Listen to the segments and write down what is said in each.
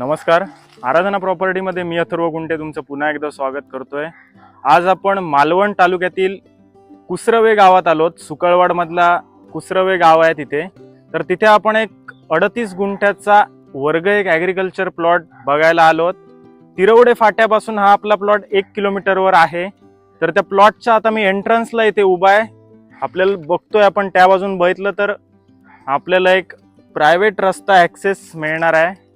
नमस्कार. आराधना प्रॉपर्टीमध्ये मी अथर्व गुंटे तुमचं पुन्हा एकदा स्वागत करतोय. आज आपण मालवण तालुक्यातील कुसरवे गावात आलोत. सुकळवाडमधला कुसरवे गाव आहे तिथे. तर तिथे आपण एक अडतीस गुंठ्याचा वर्ग एक ॲग्रिकल्चर प्लॉट बघायला आलोत. तिरवडे फाट्यापासून हा आपला प्लॉट एक किलोमीटरवर आहे. तर त्या प्लॉटच्या आता मी एंट्रन्सला इथे उभा आहे. आपल्याला बघतोय आपण त्या बाजून बघितलं तर आपल्याला एक प्रायव्हेट रस्ता ॲक्सेस मिळणार आहे.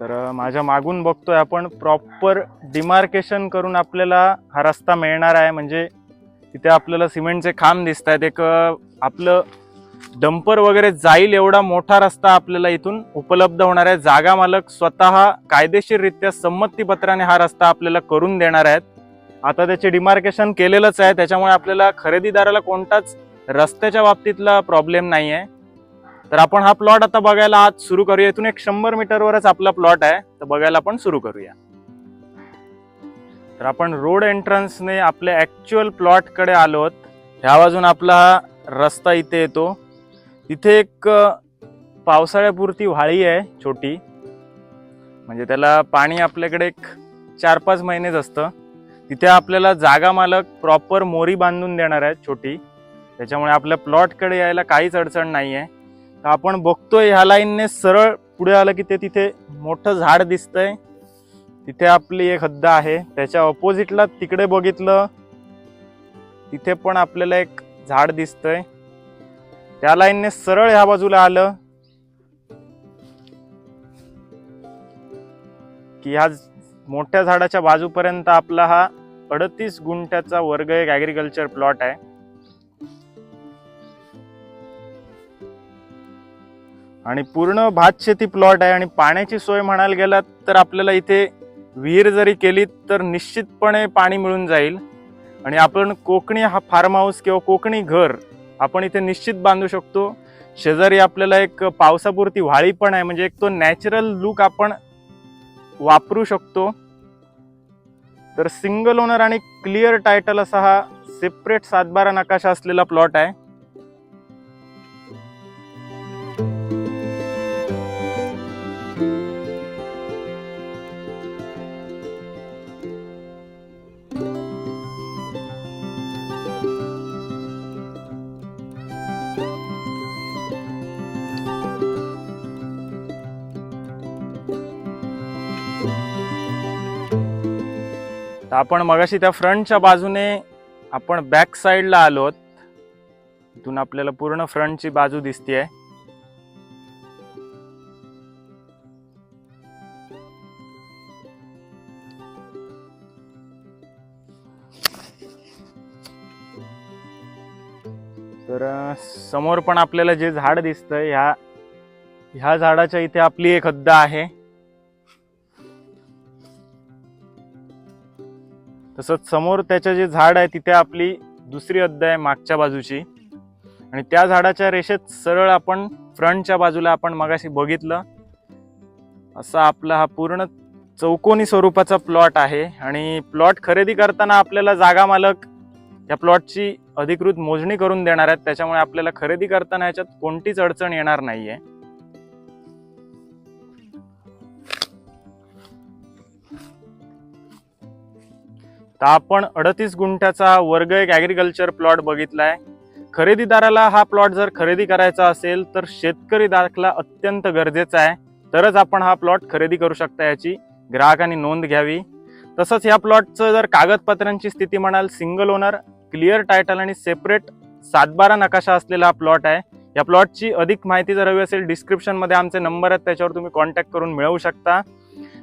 तर माझ्या मागून बघतोय आपण प्रॉपर डिमार्केशन करून आपल्याला हा रस्ता मिळणार आहे. म्हणजे तिथे आपल्याला सिमेंटचे खांब दिसत आहेत एक आपलं डंपर वगैरे जाईल एवढा मोठा रस्ता आपल्याला इथून उपलब्ध होणार आहे. जागा मालक स्वतः कायदेशीररित्या संमतीपत्राने हा रस्ता आपल्याला करून देणार आहेत. आता त्याचे डिमार्केशन केलेलंच आहे. त्याच्यामुळे आपल्याला खरेदीदाराला कोणताच रस्त्याच्या बाबतीतला प्रॉब्लेम नाही आहे तर आपण हा प्लॉट आता बघायला आज सुरू करूया. इथून एक शंभर मीटरवरच आपला प्लॉट आहे. तर बघायला आपण सुरू करूया. तर आपण रोड एंट्रन्सने आपल्या ॲक्च्युअल प्लॉटकडे आलोत. ह्या बाजून आपला हा रस्ता इथे येतो. तिथे एक पावसाळ्यापुरती व्हाळी आहे छोटी. म्हणजे त्याला पाणी आपल्याकडे एक चार पाच महिनेच असतं. तिथे आपल्याला जागा मालक प्रॉपर मोरी बांधून देणार आहेत छोटी. त्याच्यामुळे आपल्या प्लॉटकडे यायला काहीच अडचण नाही आहे आपण बघतोय ह्या लाईनने सरळ पुढे आलं की ते तिथे मोठं झाड दिसतंय. तिथे आपली एक हद्द आहे. त्याच्या ऑपोजिटला तिकडे बघितलं तिथे पण आपल्याला एक झाड दिसतंय. त्या लाईनने सरळ ह्या बाजूला आलं की ह्या मोठ्या झाडाच्या बाजूपर्यंत आपला हा अडतीस गुंठ्याचा वर्ग एक ॲग्रिकल्चर प्लॉट आहे. आणि पूर्ण भात शेती प्लॉट आहे आणि पाण्याची सोय म्हणायला गेलात तर आपल्याला इथे विहीर जरी केली तर निश्चितपणे पाणी मिळून जाईल. आणि आपण कोकणी हा फार्म हाऊस किंवा कोकणी घर आपण इथे निश्चित बांधू शकतो. शेजारी आपल्याला एक पावसापुरती व्हाळी पण आहे म्हणजे एक तो नॅचरल लुक आपण वापरू शकतो. तर सिंगल ओनर आणि क्लिअर टायटल असा हा सेपरेट सातबारा नकाशा असलेला प्लॉट आहे. आपण मगाशी त्या फ्रंटच्या बाजूने आपण बॅक साईडला आलोत. इथून आपल्याला पूर्ण फ्रंटची बाजू दिसतीये. तर समोर पण आपल्याला जे झाड दिसतंय ह्या ह्या झाडाच्या इथे आपली एक हद्द आहे. तसंच समोर त्याचं जे झाड आहे तिथे आपली दुसरी हद्द आहे मागच्या बाजूची. आणि त्या झाडाच्या रेषेत सरळ आपण फ्रंटच्या बाजूला आपण मगाशी बघितलं. असा आपला हा पूर्ण चौकोनी स्वरूपाचा प्लॉट आहे. आणि प्लॉट खरेदी करताना आपल्याला जागा मालक या प्लॉटची अधिकृत मोजणी करून देणार आहेत. त्याच्यामुळे आपल्याला खरेदी करताना याच्यात कोणतीच अडचण येणार नाही आहे तर आपण अडतीस गुंठ्याचा वर्ग एक ॲग्रिकल्चर प्लॉट बघितला आहे खरेदीदाराला हा प्लॉट जर खरेदी करायचा असेल तर शेतकरी दाखला अत्यंत गरजेचा आहे. तरच आपण हा प्लॉट खरेदी करू शकता याची ग्राहकांनी नोंद घ्यावी. तसंच या प्लॉटचं जर कागदपत्रांची स्थिती म्हणाल सिंगल ओनर क्लिअर टायटल आणि सेपरेट सातबारा नकाशा असलेला हा प्लॉट आहे. या प्लॉटची अधिक माहिती जर हवी असेल डिस्क्रिप्शनमध्ये आमचे नंबर आहेत त्याच्यावर तुम्ही कॉन्टॅक्ट करून मिळवू शकता.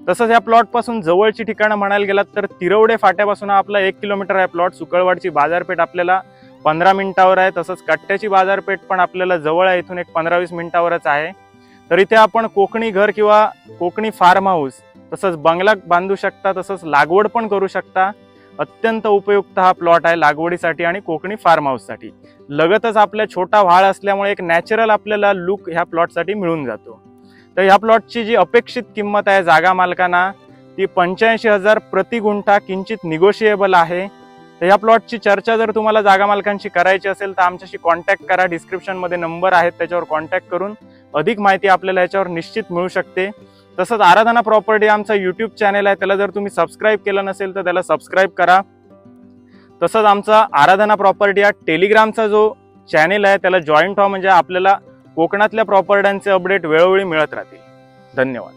तसंच या प्लॉटपासून जवळची ठिकाणं म्हणायला गेलात तर तिरवडे फाट्यापासून हा आपला एक किलोमीटर आहे प्लॉट सुकळवाडची बाजारपेठ आपल्याला पंधरा मिनिटावर आहे. तसंच कट्ट्याची बाजारपेठ पण आपल्याला जवळ आहे. इथून एक पंधरा वीस मिनिटावरच आहे. तर इथे आपण कोकणी घर किंवा कोकणी फार्म हाऊस तसंच बंगला बांधू शकता तसंच लागवड पण करू शकता. अत्यंत उपयुक्त हा प्लॉट आहे लागवडीसाठी आणि कोकणी फार्म हाऊससाठी लगतच आपल्या छोटा व्हाळ असल्यामुळे एक नॅचरल आपल्याला लुक ह्या प्लॉटसाठी मिळून जातो. तर ह्या प्लॉटची जी अपेक्षित किंमत आहे जागा मालकांना ती पंच्याऐंशी हजार प्रति गुंठा किंचित निगोशिएबल आहे. तर या प्लॉटची चर्चा जर तुम्हाला जागा मालकांशी करायची असेल तर आमच्याशी कॉन्टॅक्ट करा. डिस्क्रिप्शनमध्ये नंबर आहेत त्याच्यावर कॉन्टॅक्ट करून अधिक माहिती आपल्याला याच्यावर निश्चित मिळू शकते. तसंच आराधना प्रॉपर्टी आमचा यूट्यूब चॅनल आहे त्याला जर तुम्ही सबस्क्राईब केलं नसेल तर त्याला सबस्क्राईब करा. तसंच आमचा आराधना प्रॉपर्टी हा टेलिग्रामचा जो चॅनेल आहे त्याला जॉईंट व्हा म्हणजे आपल्याला कोकणातल्या प्रॉपर्ट्यांचे अपडेट वेळोवेळी मिळत राहतील. धन्यवाद.